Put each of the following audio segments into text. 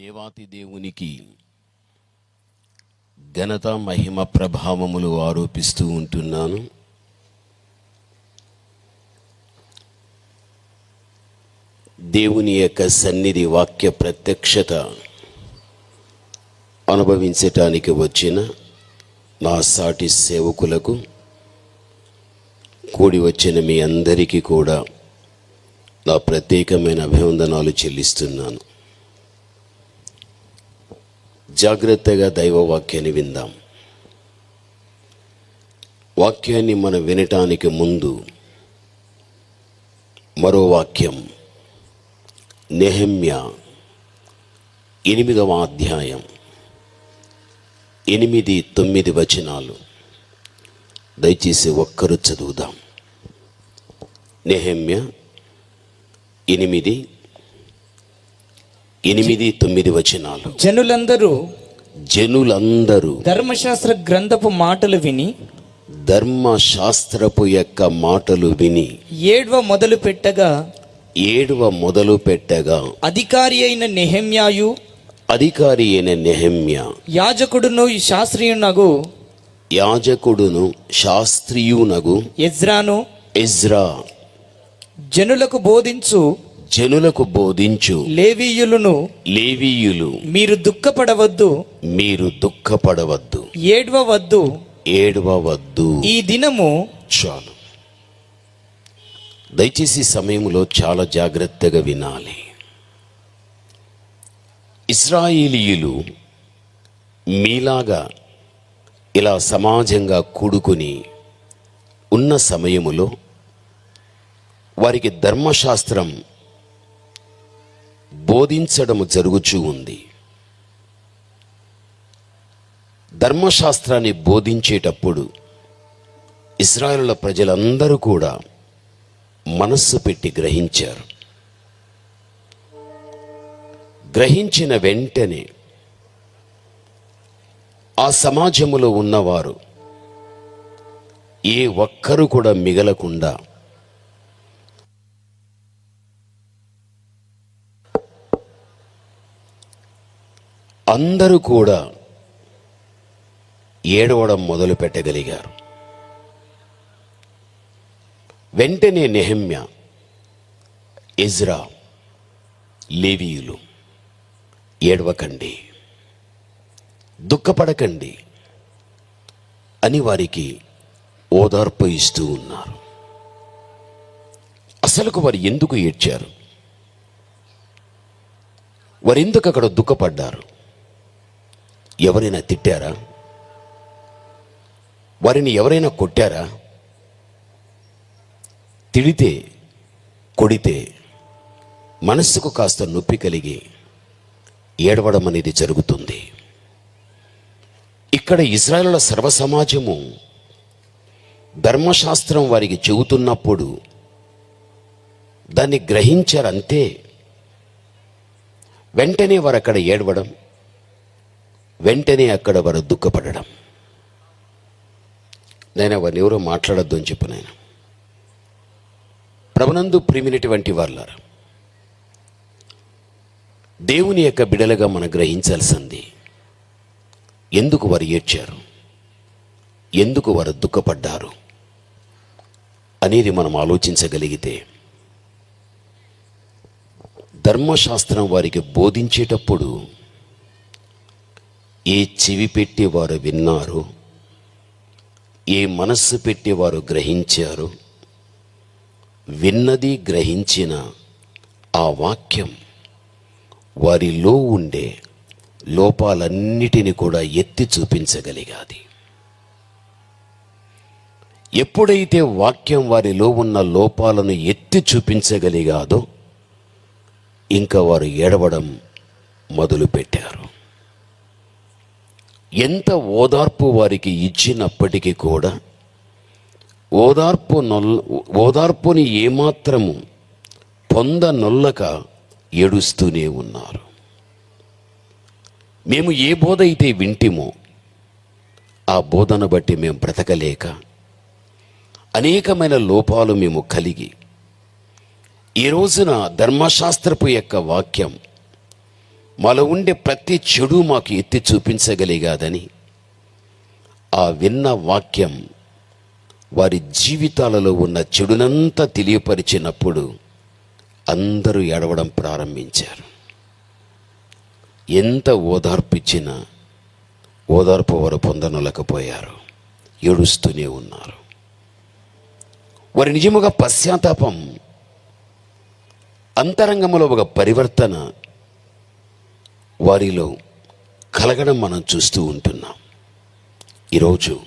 దేవాతి దేవునికి ఘనత మహిమ ప్రభావములు ఆరోపిస్తూ ఉంటున్నాను. దేవుని యొక్క సన్నిధి వాక్య ప్రత్యక్షత అనుభవించటానికి వచ్చిన నా సాటి సేవకులకు కూడి వచ్చిన మీ అందరికీ కూడా నా ప్రత్యేకమైన అభివందనాలు చెల్లిస్తున్నాను. జాగ్రత్తగా దైవ వాక్యాన్ని విందాం. వాక్యాన్ని మనం వినటానికి ముందు మరో వాక్యం నెహమ్య ఎనిమిదవ అధ్యాయం ఎనిమిది తొమ్మిది వచనాలు. దయచేసి ఒక్కరు చదువుదాం. నెహమ్య ఎనిమిది ఎనిమిది తొమ్మిది వచనాలు. జనులందరూ జనులందరూ ధర్మశాస్త్ర గ్రంథపు మాటలు విని ధర్మశాస్త్రపు యొక్క మాటలు విని ఏడ్వ మొదలు పెట్టగా ఏడువ మొదలు పెట్టగా అధికారి అయిన నెహమ్యాయు అధికారి అయిన నెహమ్య యాజకుడును ఈ శాస్త్రీయునగు యాజకుడును శాస్త్రియునగు ఎజ్రాను ఇజ్రా జనులకు బోధించు జనులకు బోధించు. లేవీయులను లేవీయులు మీరు దుఃఖపడవద్దు. మీరు దుఃఖపడవద్దు. ఏడ్వవద్దు. ఏడవవద్దు. ఈ దినము చాలు. దయచేసి సమయంలో చాలా జాగ్రత్తగా వినాలి. ఇస్రాయేలీయులు మీలాగా ఇలా సమాజంగా కూడుకుని ఉన్న సమయములో వారికి ధర్మశాస్త్రం బోధించడం జరుగుచూ ఉంది. ధర్మశాస్త్రాన్ని బోధించేటప్పుడు ఇస్రాయేలుల ప్రజలందరూ కూడా మనస్సు పెట్టి గ్రహించారు. గ్రహించిన వెంటనే ఆ సమాజములో ఉన్నవారు ఏ ఒక్కరు కూడా మిగలకుండా అందరూ కూడా ఏడవడం మొదలు పెట్టగలిగారు. వెంటనే నెహమ్య ఇజ్రా లేవీయులు ఏడవకండి దుఃఖపడకండి అని వారికి ఓదార్పు ఇస్తూ ఉన్నారు. అసలుకు వారు ఎందుకు ఏడ్చారు? వారు ఎందుకు అక్కడ దుఃఖపడ్డారు? ఎవరైనా తిట్టారా? వారిని ఎవరైనా కొట్టారా? తిడితే కొడితే మనస్సుకు కాస్త నొప్పి కలిగి ఏడవడం అనేది జరుగుతుంది. ఇక్కడ ఇజ్రాయేలుల సర్వసమాజము ధర్మశాస్త్రం వారికి చెబుతున్నప్పుడు దాన్ని గ్రహించారంతే వెంటనే వారు అక్కడ ఏడవడం వెంటనే అక్కడ వారు దుఃఖపడడం. నేను వారిని ఎవరో మాట్లాడద్దు అని చెప్పు నేను ప్రభునందు ప్రిమినటువంటి వాళ్ళారా దేవుని యొక్క బిడలుగా మనం గ్రహించాల్సింది ఎందుకు వారు ఏడ్చారు ఎందుకు వారు దుఃఖపడ్డారు అనేది మనం ఆలోచించగలిగితే ధర్మశాస్త్రం వారికి బోధించేటప్పుడు ఏ చెవి పెట్టి వారు విన్నారు ఏ మనస్సు పెట్టి వారు గ్రహించారు విన్నది గ్రహించిన ఆ వాక్యం వారిలో ఉండే లోపాలన్నిటిని కూడా ఎత్తి చూపించగలిగాది. ఎప్పుడైతే వాక్యం వారిలో ఉన్న లోపాలను ఎత్తి చూపించగలిగాదో ఇంకా వారు ఏడవడం మొదలుపెట్టారు. ఎంత ఓదార్పు వారికి ఇచ్చినప్పటికీ కూడా ఓదార్పు నొల్ ఓదార్పుని ఏమాత్రము పొందనొల్లక ఏడుస్తూనే ఉన్నారు. మేము ఏ బోధ అయితే వింటిమో ఆ బోధను బట్టి మేము బ్రతకలేక అనేకమైన లోపాలు మేము కలిగి ఈ రోజున ధర్మశాస్త్రపు యొక్క వాక్యం మాలో ఉండే ప్రతి చెడు మాకు ఎత్తి చూపించగలిగాదని. ఆ విన్న వాక్యం వారి జీవితాలలో ఉన్న చెడునంతా తెలియపరిచినప్పుడు అందరూ ఏడవడం ప్రారంభించారు. ఎంత ఓదార్పిచ్చినా ఓదార్పు వారు పొందనలేకపోయారు. ఏడుస్తూనే ఉన్నారు. వారి నిజముగా పశ్చాత్తాపం అంతరంగంలో ఒక పరివర్తన వారిలో కలగడం మనం చూస్తూ ఉంటున్నాం. ఈరోజు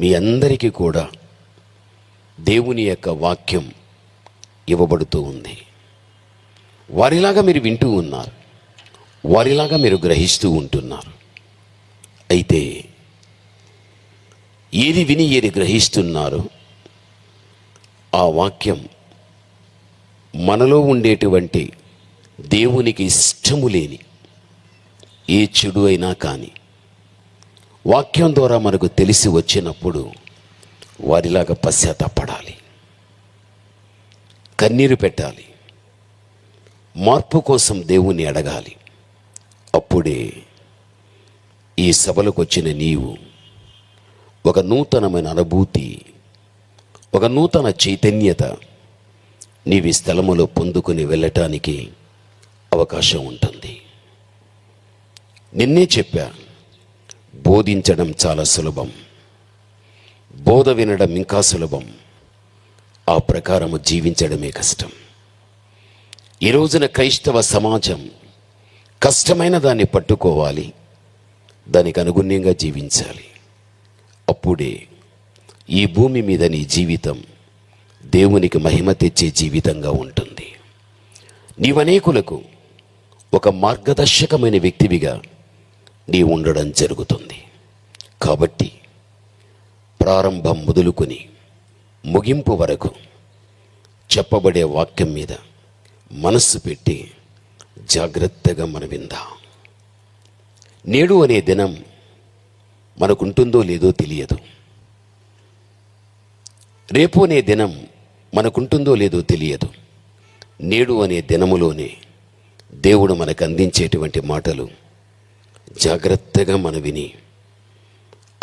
మీ అందరికీ కూడా దేవుని యొక్క వాక్యం ఇవ్వబడుతూ ఉంది. వారిలాగా మీరు వింటూ ఉన్నారు. వారిలాగా మీరు గ్రహిస్తూ ఉంటున్నారు. అయితే ఏది విని ఏది గ్రహిస్తున్నారు ఆ వాక్యం మనలో ఉండేటువంటి దేవునికి ఇష్టము లేని ఏ చెడు అయినా కానీ. వాక్యం ద్వారా మనకు తెలిసి వచ్చినప్పుడు వారిలాగా పశ్చాత్తాపడాలి. కన్నీరు పెట్టాలి. మార్పు కోసం దేవుణ్ణి అడగాలి. అప్పుడే ఈ సభలకు వచ్చిన నీవు ఒక నూతనమైన అనుభూతి ఒక నూతన చైతన్యత నీవి స్థలములో పొందుకుని వెళ్ళటానికి అవకాశం ఉంటుంది. నిన్నే చెప్పా బోధించడం చాలా సులభం. బోధ వినడం ఇంకా సులభం. ఆ ప్రకారము జీవించడమే కష్టం. ఈ రోజున క్రైస్తవ సమాజం కష్టమైన దాన్ని పట్టుకోవాలి దానికి అనుగుణ్యంగా జీవించాలి. అప్పుడే ఈ భూమి మీద నీ జీవితం దేవునికి మహిమ తెచ్చే జీవితంగా ఉంటుంది. నీవనేకులకు ఒక మార్గదర్శకమైన వ్యక్తివిగా నీ ఉండడం జరుగుతుంది. కాబట్టి ప్రారంభం మొదలుకొని ముగింపు వరకు చెప్పబడే వాక్యం మీద మనస్సు పెట్టి జాగ్రత్తగా మన విందాం. నేడు అనే దినం మనకుంటుందో లేదో తెలియదు. రేపు అనే దినం మనకుంటుందో లేదో తెలియదు. నేడు అనే దినములోనే దేవుడు మనకు అందించేటువంటి మాటలు జాగ్రత్తగా మనం విని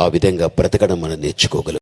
ఆ విధంగా బ్రతకడం మనం నేర్చుకోగలం.